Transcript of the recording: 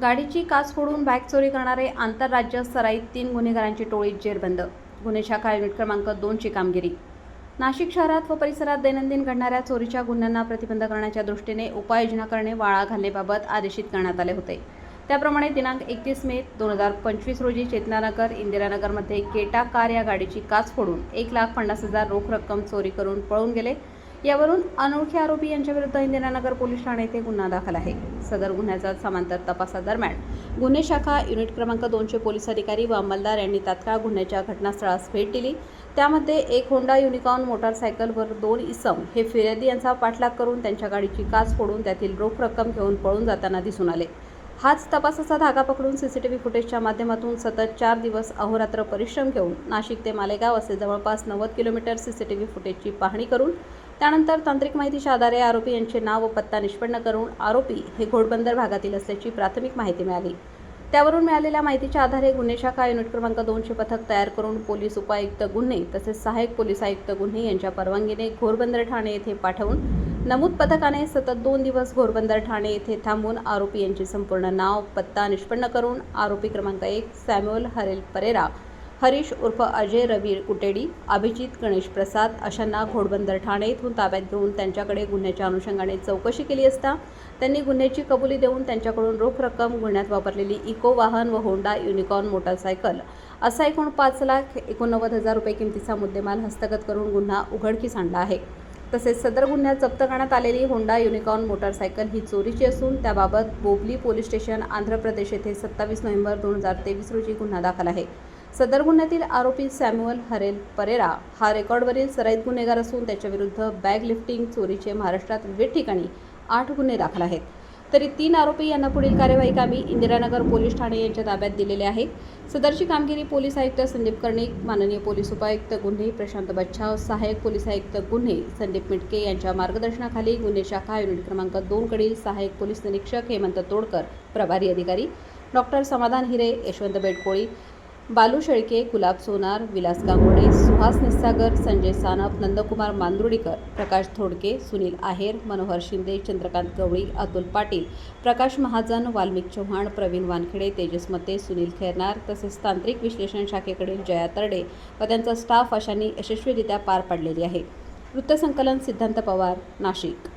गाडीची काच फोडून बॅग चोरी करणारे आंतरराज्य सराईत तीन गुन्हेगारांची टोळी जेरबंद. गुन्हे शाखा युनिट क्रमांक दोनची कामगिरी. नाशिक शहरात व परिसरात दैनंदिन घडणाऱ्या चोरीच्या गुन्ह्यांना प्रतिबंध करण्याच्या दृष्टीने उपाययोजना करणे वाळा घालण्याबाबत आदेशित करण्यात आले होते. त्याप्रमाणे दिनांक एकतीस मे दोन हजार पंचवीस रोजी चेतनानगर इंदिरानगरमध्ये केटा कार या गाडीची काच फोडून एक लाख पन्नास हजार रोख रक्कम चोरी करून पळून गेले. यावरून अनोळखी आरोपी यांच्याविरुद्ध इंदिरानगर पोलीस ठाणे येथे गुन्हा दाखल आहे. सदर गुन्ह्याचा समांतर तपासादरम्यान गुन्हे शाखा युनिट क्रमांक दोनशे पोलीस अधिकारी व अंमलदार यांनी तात्काळ गुन्ह्याच्या घटनास्थळास भेट दिली. त्यामध्ये एक होंडा युनिकॉर्न मोटारसायकलवर दोन इसम हे फिर्यादी यांचा पाठलाग करून त्यांच्या गाडीची काच फोडून त्यातील रोख रक्कम घेऊन पळून जाताना दिसून आले. हाच तपासाचा धागा पकडून सीसीटीव्ही फुटेजच्या माध्यमातून सतत चार दिवस अहोरात्र परिश्रम घेऊन नाशिक ते मालेगाव असे जवळपास नव्वद किलोमीटर सीसीटीव्ही फुटेजची पाहणी करून त्यानंतर तांत्रिक माहितीच्या आधारे आरोपी यांचे नाव व पत्ता निष्पन्न करून आरोपी हे घोडबंदर भागातील असल्याची प्राथमिक माहिती मिळाली. त्यावरून मिळालेल्या माहितीच्या आधारे गुन्हे शाखा युनिट क्रमांक दोनचे पथक तयार करून पोलीस उपायुक्त गुन्हे तसेच सहाय्यक पोलीस आयुक्त गुन्हे यांच्या परवानगीने घोरबंदर ठाणे येथे पाठवून नमूद पथकाने सतत दोन दिवस घोरबंदर ठाणे येथे थांबून आरोपी यांचे संपूर्ण नाव पत्ता निष्पन्न करून आरोपी क्रमांक एक सॅम्युअल हरेल परेरा हरीश उर्फ अजय रवी कुटेडी अभिजित गणेश प्रसाद अशांना घोडबंदर ठाणे येथून ताब्यात घेऊन त्यांच्याकडे गुन्ह्याच्या अनुषंगाने चौकशी केली असता त्यांनी गुन्ह्याची कबुली देऊन त्यांच्याकडून रोख रक्कम गुन्ह्यात वापरलेली इको वाहन व होंडा युनिकॉर्न मोटारसायकल असा एकूण पाच लाख एकोणनव्वद हजार रुपये किमतीचा मुद्देमाल हस्तगत करून गुन्हा उघडकीस आणला आहे. तसेच सदर गुन्ह्यात जप्त करण्यात आलेली होंडा युनिकॉर्न मोटारसायकल ही चोरीची असून त्याबाबत बोबली पोलीस स्टेशन आंध्र प्रदेश येथे सत्तावीस नोव्हेंबर दोन हजार तेवीस रोजी गुन्हा दाखल आहे. सदर गुन्ह्यातील आरोपी सॅम्युअल हरेल परेरा हा रेकॉर्डवरील सराईत गुन्हेगार असून त्याच्याविरुद्ध बॅग लिफ्टिंग चोरीचे महाराष्ट्रात विविध ठिकाणी आठ गुन्हे दाखल आहेत. तरी तीन आरोपी यांना पुढील कार्यवाही कामी इंदिरानगर पोलीस ठाणे यांच्या ताब्यात दिलेले आहे सदरची कामगिरी पोलीस आयुक्त संदीप कर्णिक माननीय पोलीस उपायुक्त गुन्हे प्रशांत बच्छाव सहाय्यक पोलीस आयुक्त गुन्हे संदीप मिटके यांच्या मार्गदर्शनाखाली गुन्हे शाखा युनिट क्रमांक दोनकडील सहाय्यक पोलीस निरीक्षक हेमंत तोडकर प्रभारी अधिकारी डॉक्टर समाधान हिरे यशवंत बेटकोळी बालू शेळके गुलाब सोनार विलास गांगोडे सुहास निस्सागर संजय सानप नंदकुमार मांदुर्डीकर प्रकाश थोडके सुनील आहेर मनोहर शिंदे चंद्रकांत गवळी अतुल पाटील प्रकाश महाजन वाल्मिक चव्हाण प्रवीण वानखेडे तेजस मते सुनील खैरनार तसेच तांत्रिक विश्लेषण शाखेकडील जया तरडे व त्यांचा स्टाफ अशांनी यशस्वीरित्या पार पाडलेली आहे. वृत्तसंकलन सिद्धांत पवार नाशिक.